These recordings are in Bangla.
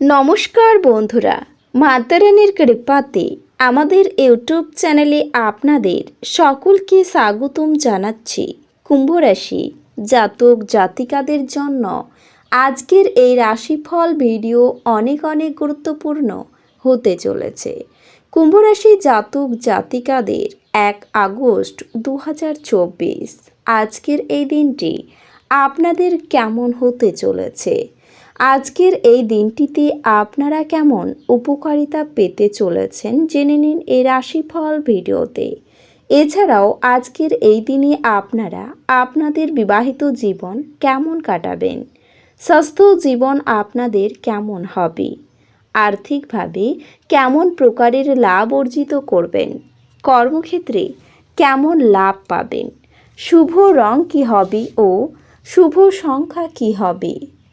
নমস্কার বন্ধুরা, মাতারানির কৃপাতে আমাদের ইউটিউব চ্যানেলে আপনাদের সকলকে স্বাগতম জানাচ্ছি কুম্ভ রাশি জাতক জাতিকাদের জন্য। আজকের এই রাশিফল ভিডিও অনেক অনেক গুরুত্বপূর্ণ হতে চলেছে। কুম্ভ রাশি জাতক জাতিকাদের এক আগস্ট দু হাজার চব্বিশ। আজকের এই দিনটি আপনাদের কেমন হতে চলেছে? আজকের এই দিনটিতে আপনারা কেমন উপকারিতা পেতে চলেছেন জেনে নিন এই রাশিফল ভিডিওতে। এছাড়াও আজকের এই দিনে আপনারা আপনাদের বিবাহিত জীবন কেমন কাটাবেন, স্বাস্থ্য জীবন আপনাদের কেমন হবে, আর্থিকভাবে কেমন প্রকারের লাভ অর্জিত করবেন, কর্মক্ষেত্রে কেমন লাভ পাবেন, শুভ রং কী হবে ও শুভ সংখ্যা কী হবে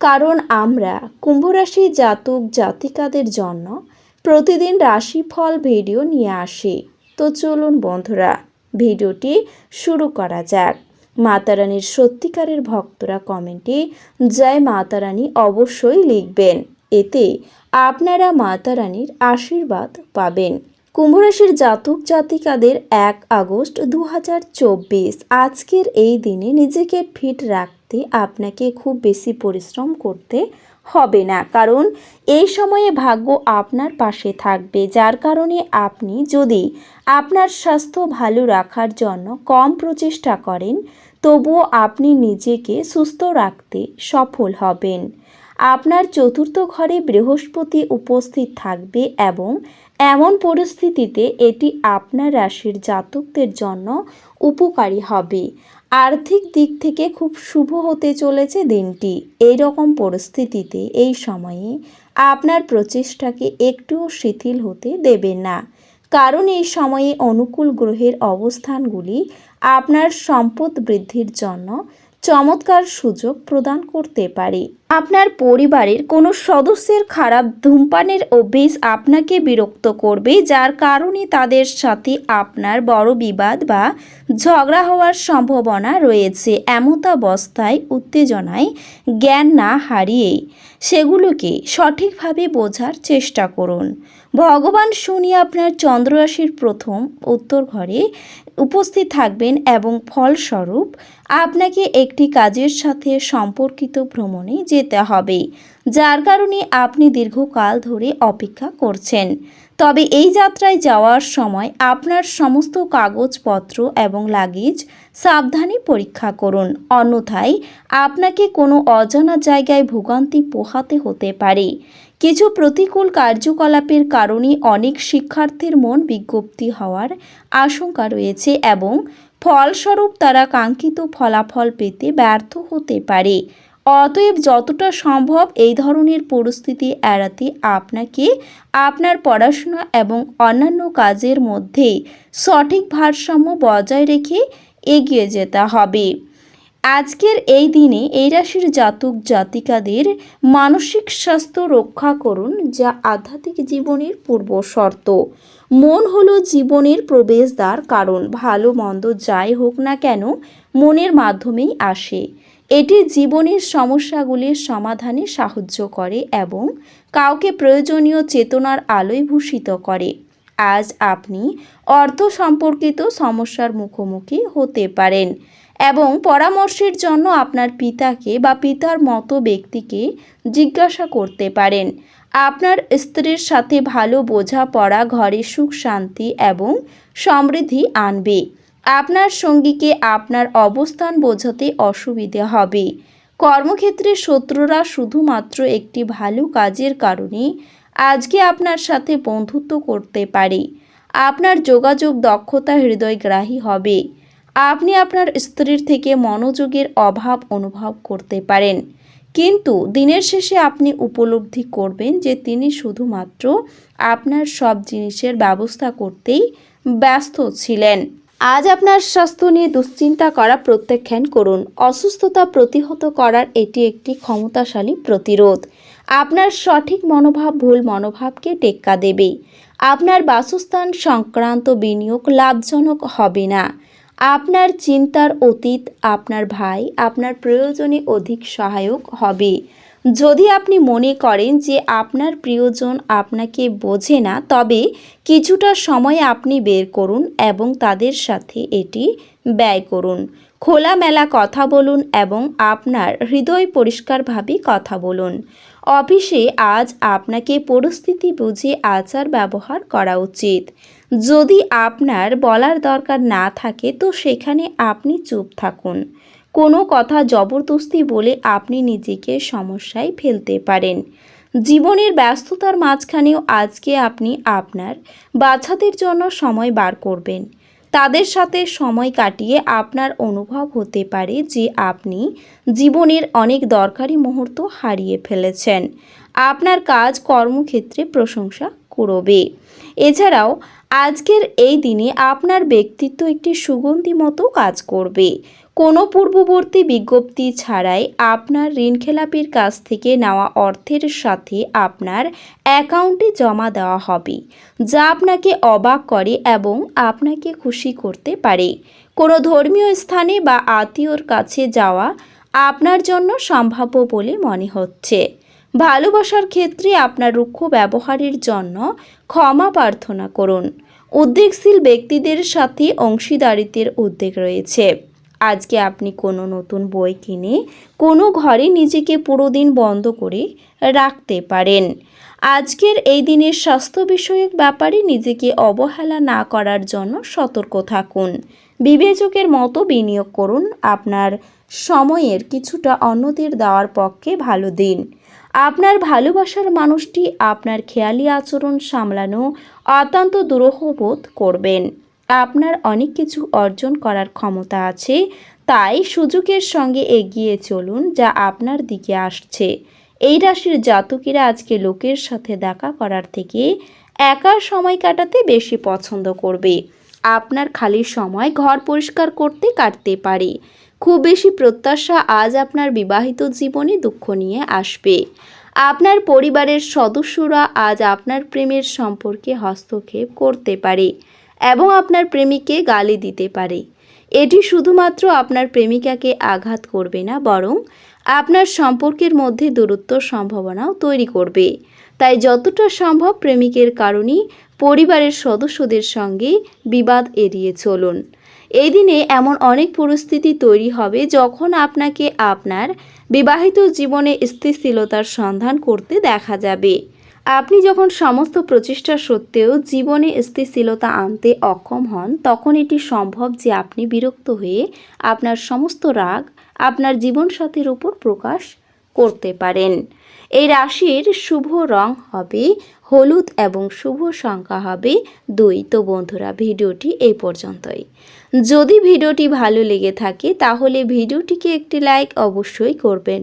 কারণ আমরা কুম্ভরাশি জাতক জাতিকাদের জন্য প্রতিদিন রাশিফল ভিডিও নিয়ে আসি। তো চলুন বন্ধুরা, ভিডিওটি শুরু করা যাক। মাতারানীর সত্যিকারের ভক্তরা কমেন্টে জয় মাতারানী অবশ্যই লিখবেন। এতে আপনারা মাতারানীর আশীর্বাদ পাবেন। কুম্ভরাশির জাতক জাতিকাদের এক আগস্ট দু হাজার চব্বিশ, আজকের এই দিনে নিজেকে ফিট রাখতে আপনাকে খুব বেশি পরিশ্রম করতে হবে না। কারণ এই সময়ে ভাগ্য আপনার পাশে থাকবে। যার কারণে আপনি যদি আপনার স্বাস্থ্য ভালো রাখার জন্য কম প্রচেষ্টা করেন, তবুও আপনি নিজেকে সুস্থ রাখতে সফল হবেন। আপনার চতুর্থ ঘরে বৃহস্পতি উপস্থিত থাকবে এবং এমন পরিস্থিতিতে এটি আপনার রাশির জাতকদের জন্য উপকারী হবে। আর্থিক দিক থেকে খুব শুভ হতে চলেছে দিনটি। এই রকম পরিস্থিতিতে এই সময়ে আপনার প্রচেষ্টাকে একটুও শিথিল হতে দেবে না। কারণ এই সময়ে অনুকূল গ্রহের অবস্থানগুলি আপনার সম্পদ বৃদ্ধির জন্য চমৎকার সুযোগ প্রদান করতে পারে। আপনার পরিবারের কোনো সদস্যের খারাপ ধূমপানের অভ্যেস আপনাকে বিরক্ত করবে, যার কারণে তাদের সাথে আপনার বড় বিবাদ বা ঝগড়া হওয়ার সম্ভাবনা রয়েছে। এমতাবস্থায়, উত্তেজনায়, জ্ঞান না হারিয়ে সেগুলোকে সঠিকভাবে বোঝার চেষ্টা করুন। ভগবান শনি আপনার চন্দ্ররাশির প্রথম উত্তর ঘরে উপস্থিত থাকবেন এবং ফলস্বরূপ আপনাকে একটি কাজের সাথে সম্পর্কিত ভ্রমণে যেতে হবে, যার কারণে আপনি দীর্ঘকাল ধরে অপেক্ষা করছেন। তবে এই যাত্রায় যাওয়ার সময় আপনার সমস্ত কাগজপত্র এবং লাগেজ সাবধানে পরীক্ষা করুন, অন্যথায় আপনাকে কোনো অজানা জায়গায় ভোগান্তি পোহাতে হতে পারে। কিছু প্রতিকূল কার্যকলাপের কারণে অনেক শিক্ষার্থীর মন বিজ্ঞপ্তি হওয়ার আশঙ্কা রয়েছে এবং ফলস্বরূপ তারা কাঙ্ক্ষিত ফলাফল পেতে ব্যর্থ হতে পারে। অতএব যতটা সম্ভব এই ধরনের পরিস্থিতি এড়াতে আপনাকে আপনার পড়াশোনা এবং অন্যান্য কাজের মধ্যে সঠিক ভারসাম্য বজায় রেখে এগিয়ে যেতে হবে। আজকের এই দিনে এই রাশির জাতক জাতিকাদের মানসিক স্বাস্থ্য রক্ষা করুন, যা আধ্যাত্মিক জীবনের পূর্ব শর্ত। মন হলো জীবনের প্রবেশদ্বার, কারণ ভালো মন্দ যাই হোক না কেন মনের মাধ্যমেই আসে। এটি জীবনের সমস্যাগুলির সমাধানে সাহায্য করে এবং কাউকে প্রয়োজনীয় চেতনার আলোয় ভূষিত করে। আজ আপনি অর্থ সম্পর্কিত সমস্যার মুখোমুখি হতে পারেন এবং পরামর্শের জন্য আপনার পিতাকে বা পিতার মতো ব্যক্তিকে জিজ্ঞাসা করতে পারেন। আপনার স্ত্রীর সাথে ভালো বোঝাপড়া, ঘরে সুখ, শান্তি এবং সমৃদ্ধি আনবে। আপনার সঙ্গীকে আপনার অবস্থান বোঝাতে অসুবিধে হবে। কর্মক্ষেত্রে শত্রুরা শুধুমাত্র একটি ভালো কাজের কারণে আজকে আপনার সাথে বন্ধুত্ব করতে পারে। আপনার যোগাযোগ দক্ষতা হৃদয়গ্রাহী হবে। আপনি আপনার স্ত্রীর থেকে মনোযোগের অভাব অনুভব করতে পারেন। কিন্তু দিনের শেষে আপনি উপলব্ধি করবেন যে তিনি শুধুমাত্র আপনার সব জিনিসের ব্যবস্থা করতেই ব্যস্ত ছিলেন। আজ আপনার স্বাস্থ্য নিয়ে দুশ্চিন্তা করা প্রত্যাখ্যান করুন। অসুস্থতা প্রতিহত করার এটি একটি ক্ষমতাশালী প্রতিরোধ। আপনার সঠিক মনোভাব ভুল মনোভাবকে টেক্কা দেবে আপনার বাসস্থান সংক্রান্ত বিনিয়োগ লাভজনক হবে না। আপনার চিন্তার অতীত, আপনার ভাই, আপনার প্রয়োজনে অধিক সহায়ক হবে। যদি আপনি মনে করেন যে আপনার প্রিয়জন আপনাকে বোঝে না, তবে কিছুটা সময় আপনি বের করুন এবং তাদের সাথে এটি ব্যয় করুন। খোলামেলা কথা বলুন এবং আপনার হৃদয় পরিষ্কারভাবে কথা বলুন। অফিসে আজ আপনাকে পরিস্থিতি বুঝে আচার ব্যবহার করা উচিত। যদি আপনার বলার দরকার না থাকে, তো সেখানে আপনি চুপ থাকুন। কোনো কথা জবরদস্তি বলে আপনি নিজেকে সমস্যায় ফেলতে পারেন। জীবনের ব্যস্ততার মাঝখানেও আজকে আপনি আপনার বাচ্চাদের জন্য সময় বার করবেন। তাদের সাথে সময় কাটিয়ে আপনার অনুভব হতে পারে যে আপনি জীবনের অনেক দরকারি মুহূর্ত হারিয়ে ফেলেছেন। আপনার কাজ, কর্মক্ষেত্রে প্রশংসা করবে এছাড়াও, আজকের এই দিনে আপনার ব্যক্তিত্ব একটি সুগন্ধি মতো কাজ করবে। কোনো পূর্ববর্তী বিজ্ঞপ্তি ছাড়াই আপনার ঋণখেলাপির কাছ থেকে নেওয়া অর্থের সাথে আপনার অ্যাকাউন্টে জমা দেওয়া হবে, যা আপনাকে অবাক করে এবং আপনাকে খুশি করতে পারে। কোনো ধর্মীয় স্থানে বা আত্মীয়র কাছে যাওয়া আপনার জন্য সম্ভাব্য বলে মনে হচ্ছে। ভালোবাসার ক্ষেত্রে আপনার রুক্ষ ব্যবহারের জন্য ক্ষমা প্রার্থনা করুন। উদ্বেগশীল ব্যক্তিদের সাথে অংশীদারিত্বের উদ্বেগ রয়েছে। আজকে আপনি কোনো নতুন বই কিনে কোনো ঘরে নিজেকে পুরো দিন বন্ধ করে রাখতে পারেন। আজকের এই দিনের স্বাস্থ্য বিষয়ক ব্যাপারে নিজেকে অবহেলা না করার জন্য সতর্ক থাকুন। বিবেচকের মতো বিনিয়োগ করুন। আপনার সময়ের কিছুটা অন্যদের দেওয়ার পক্ষে ভালো দিন। আপনার ভালোবাসার মানুষটি আপনার খেয়ালি আচরণ সামলানো অত্যন্ত দুরূহ বোধ করবেন। আপনার অনেক কিছু অর্জন করার ক্ষমতা আছে, তাই সুযোগের সঙ্গে এগিয়ে চলুন যা আপনার দিকে আসছে। এই রাশির জাতকেরা আজকে লোকের সাথে দেখা করার থেকে একা সময় কাটাতে বেশি পছন্দ করবে। আপনার খালি সময় ঘর পরিষ্কার করতে কাটতে পারে। খুব বেশি প্রত্যাশা আজ আপনার বিবাহিত জীবনে দুঃখ নিয়ে আসবে। আপনার পরিবারের সদস্যরা আজ আপনার প্রেমের সম্পর্কে হস্তক্ষেপ করতে পারে। এবং আপনার প্রেমিককে গালি দিতে পারে। এটি শুধুমাত্র আপনার প্রেমিকাকে আঘাত করবে না, বরং আপনার সম্পর্কের মধ্যে দূরত্ব সম্ভাবনাও তৈরি করবে। তাই যতটা সম্ভব প্রেমিকের কারণেই পরিবারের সদস্যদের সঙ্গে বিবাদ এড়িয়ে চলুন। এই দিনে এমন অনেক পরিস্থিতি তৈরি হবে যখন আপনাকে আপনার বিবাহিত জীবনে স্থিতিশীলতার সন্ধান করতে দেখা যাবে। আপনি যখন সমস্ত প্রচেষ্টা সত্ত্বেও জীবনে স্থিতিশীলতা আনতে অক্ষম হন, তখন এটি সম্ভব যে আপনি বিরক্ত হয়ে আপনার সমস্ত রাগ আপনার জীবনসাথীর উপর প্রকাশ করতে পারেন। এই রাশির শুভ রং হবে হলুদ এবং শুভ সংখ্যা হবে দুই। তো বন্ধুরা, ভিডিওটি এই পর্যন্তই। যদি ভিডিওটি ভালো লেগে থাকে, তাহলে ভিডিওটিকে একটি লাইক অবশ্যই করবেন।